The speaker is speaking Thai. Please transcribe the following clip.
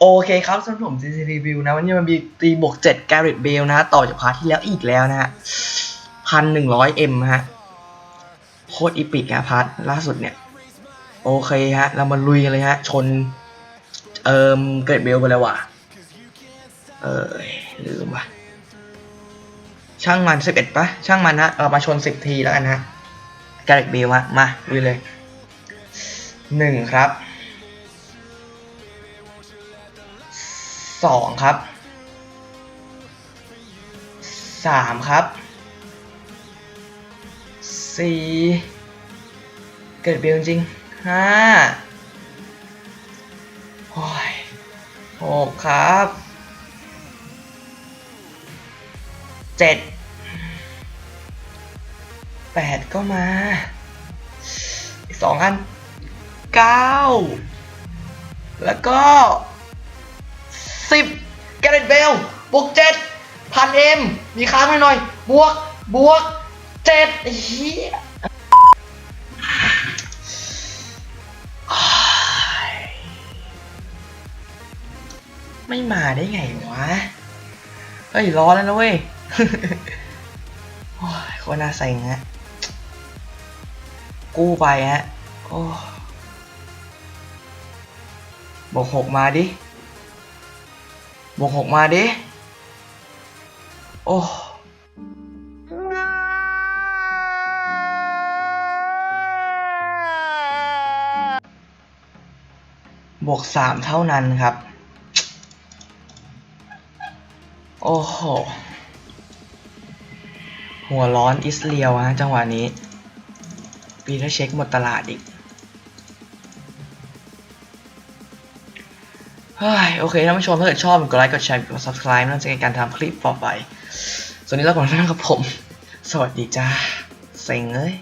โอเคครับสำหรับผม CC Review นะ วันนี้มันมีตีบวก7 Garrett Bale นะฮะ ต่อจากพาร์ทที่แล้วอีกแล้วนะฮะพันหนึ่งร้อยเอ็มฮะโคตรอีปิกนะพาร์ทล่าสุดเนี่ย โอเคฮะ เรามาลุยกันเลยฮะ ชน เอ่มเกิดเบลไปแล้วว่ะ เออลืมว่ะ ช่างมันสิบเอ็ดปะช่างมันฮะ เรามาชนสิบทีแล้วกันฮะแกเรตเบลมามาลุยเลยหนึ่งครับ สองครับสามครับสี่เกิดเบลจริงห้าโอ้ยหกครับเจ็ดแปดก็มาอีกสองอันเก้าแล้วก็ สิบแกเรตเบลบวกเจ็ดพันเอ็มมีค้างไว้หน่อยบวกบวกเจ็ดเหี้ยไม่มาได้ไงวะ เฮ้ย ร้อนแล้วนะเว้ยโอ้ยโคตรน่าเซ็งฮะ กู้ไปฮะ โอ้บวกหกมาดิ บวกหกมาดิ โอ้บวกสามเท่านั้นครับ โอ้โห หัวร้อนอิสเลียวฮะจังหวะนี้ ปีถ้าเช็คหมดตลาดอีก โอเคท่านผู้ชมถ้าเกิดชอบกดไลค์กดแชร์กด subscribe นั่นจะเป็นการทำคลิปต่อไป ส่วนนี้เราขอลากับผม สวัสดีจ้า เซ็งเอ้ย